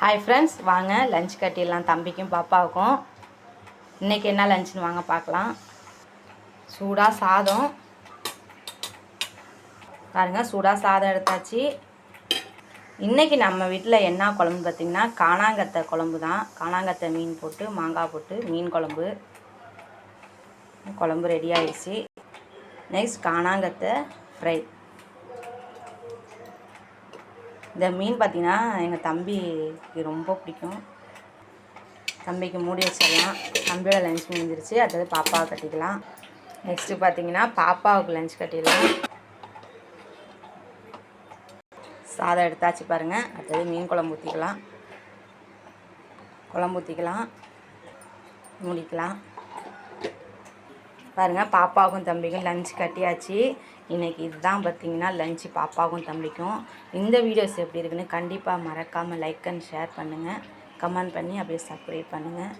Hi friends வாங்க. Lunch கட்டிடலாம் தம்பிக்கும் பாப்பாவுக்கும். இன்றைக்கி என்ன லஞ்சுன்னு வாங்க பார்க்கலாம். சூடாக சாதம். பாருங்கள் சூடாக சாதம் எடுத்தாச்சு. இன்றைக்கி நம்ம வீட்டில் என்ன குழம்பு பார்த்திங்கன்னா காணாங்கத்தை குழம்பு தான். காணாங்கத்தை மீன் போட்டு மாங்காய் போட்டு மீன் குழம்பு. குழம்பு ரெடி ஆயிடுச்சு. நெக்ஸ்ட் காணாங்கத்தை ஃப்ரை இந்த மீன் பார்த்திங்கன்னா எங்கள் தம்பிக்கு ரொம்ப பிடிக்கும். தம்பிக்கு மூடி வச்சிடலாம். தம்பியோட லஞ்ச் முடிஞ்சிருச்சு. அடுத்தது பாப்பாவை கட்டிக்கலாம். நெக்ஸ்ட்டு பார்த்தீங்கன்னா பாப்பாவுக்கு லஞ்ச் கட்டிடலாம். சாதம் எடுத்தாச்சு பாருங்கள் அடுத்தது மீன் குழம்பு ஊற்றிக்கலாம் குழம்பு ஊற்றிக்கலாம் மூடிக்கலாம். பாருங்கள் பாப்பாவுக்கும் தம்பிக்கும் லஞ்ச் கட்டியாச்சு. இன்றைக்கி இதுதான் பார்த்திங்கன்னா லஞ்சு பாப்பாவுக்கும் தம்பிக்கும். இந்த வீடியோஸ் எப்படி இருக்குன்னு கண்டிப்பாக மறக்காமல் லைக் அண்ட் ஷேர் பண்ணுங்கள் கமெண்ட் பண்ணி அப்படியே சப்ஸ்கிரைப் பண்ணுங்கள்